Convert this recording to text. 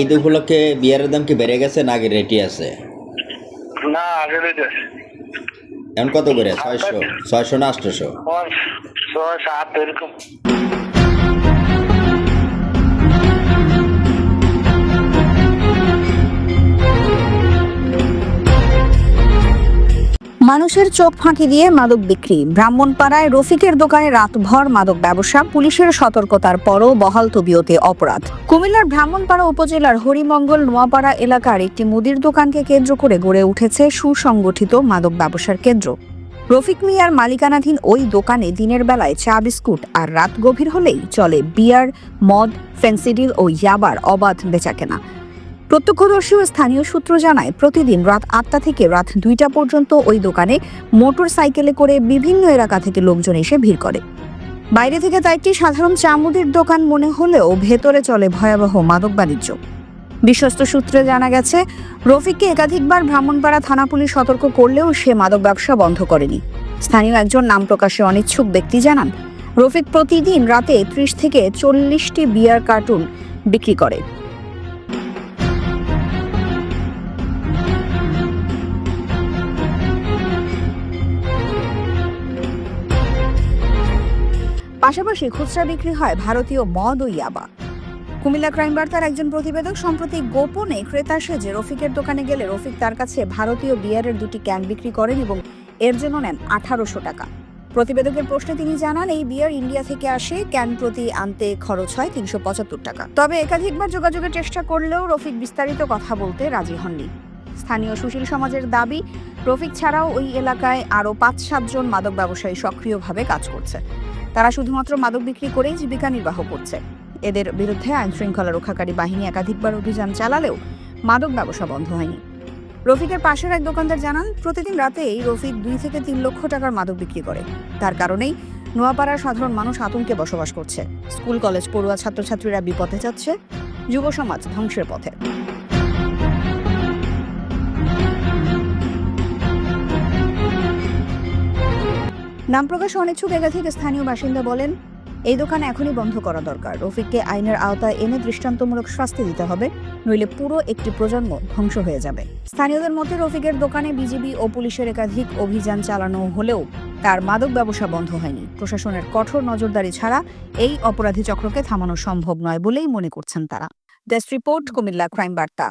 ঈদ উপলক্ষে বিয়ারের দাম কি বেড়ে গেছে না আগে রেটই আছে? না আগে রেটে এখন কত করে? ছয়শো ছয়শো না আটশোশো ছয় সাত এরকম। মানুষের চোখ ফাঁকি দিয়ে মাদক বিক্রি। ব্রাহ্মণপাড়ায় রফিকের দোকানে রাতভর মাদক ব্যবসা, পুলিশের সতর্কতার পরও বহাল তবিয়তে অপরাধ। কুমিল্লার ব্রাহ্মণপাড়া উপজেলার হরিমঙ্গল নোয়াপাড়া এলাকার একটি মুদির দোকানকে কেন্দ্র করে গড়ে উঠেছে সুসংগঠিত মাদক ব্যবসার কেন্দ্র। রফিক মিয়ার মালিকানাধীন ওই দোকানে দিনের বেলায় চা, বিস্কুট আর রাত গভীর হলেই চলে বিয়ার, মদ, ফেন্সিডিল ও ইয়াবার অবাধ বেচাকেনা। প্রত্যক্ষদর্শী ও স্থানীয় সূত্র জানায়, প্রতিদিন রাত আটটা থেকে রাত দুইটা পর্যন্ত ওই দোকানে মোটর সাইকেলে করে বিভিন্ন এলাকা থেকে লোকজন এসে ভিড় করে। বাইরে থেকে তা একটি সাধারণ চামুদির দোকান মনে হলেও ভেতরে চলে ভয়াবহ মাদক বাণিজ্য। বিশ্বস্ত সূত্রে জানা গেছে, রফিককে একাধিকবার ব্রাহ্মণপাড়া থানা পুলিশ সতর্ক করলেও সে মাদক ব্যবসা বন্ধ করেনি। স্থানীয় একজন নাম প্রকাশে অনিচ্ছুক ব্যক্তি জানান, রফিক প্রতিদিন রাতে ত্রিশ থেকে চল্লিশটি বিয়ার কার্টুন বিক্রি করে। পাশাপাশি খুচরা বিক্রি হয় ভারতীয় মদ ও ইয়াবা। কুমিল্লা ক্রাইম বার্তার একজন প্রতিবেদক সম্প্রতি গোপনে ক্রেতা সেজে রফিকের দোকানে গেলে রফিক তার কাছে ভারতীয় বিয়ারের দুটি ক্যান বিক্রি করেন এবং এর জন্য নেন আঠারোশো টাকা। প্রতিবেদকের প্রশ্নে তিনি জানান, এই বিয়ার ইন্ডিয়া থেকে আসে, ক্যান প্রতি আনতে খরচ হয় তিনশো পঁচাত্তর টাকা। তবে একাধিকবার যোগাযোগের চেষ্টা করলেও রফিক বিস্তারিত কথা বলতে রাজি হননি। স্থানীয় সুশীল সমাজের দাবি, রফিক ছাড়াও ওই এলাকায় আরও পাঁচ সাতজন মাদক ব্যবসায়ী সক্রিয়ভাবে কাজ করছে। তারা শুধুমাত্র মাদক বিক্রি করেই জীবিকা নির্বাহ করছে। এদের বিরুদ্ধে আইন শৃঙ্খলা রক্ষাকারী বাহিনী একাধিকবার অভিযান চালালেও মাদক ব্যবসা বন্ধ হয়নি। রফিকের পাশের এক দোকানদার জানান, প্রতিদিন রাতেই রফিক দুই থেকে তিন লক্ষ টাকার মাদক বিক্রি করে। তার কারণেই নোয়াপাড়ার সাধারণ মানুষ আতঙ্কে বসবাস করছে। স্কুল, কলেজ পড়ুয়া ছাত্রছাত্রীরা বিপথে যাচ্ছে যুব সমাজ ধ্বংসের পথে। নাম প্রকাশ অনিচ্ছুক একাধিক স্থানীয় বাসিন্দা বলেন, এই দোকান এখনই বন্ধ করা দরকার। রফিককে আইনের আওতায় এনে দৃষ্টান্তমূলক শাস্তি দিতে হবে, নইলে পুরো একটি প্রজন্ম ধ্বংস হয়ে যাবে। স্থানীয়দের মতে রফিকের দোকানে বিজিবি ও পুলিশের একাধিক অভিযান চালানো হলেও তার মাদক ব্যবসা বন্ধ হয়নি। প্রশাসনের কঠোর নজরদারি ছাড়া এই অপরাধী চক্রকে থামানো সম্ভব নয় বলেই মনে করছেন তারা। ডেস্ক রিপোর্ট, কুমিল্লা, ক্রাইম বার্তা।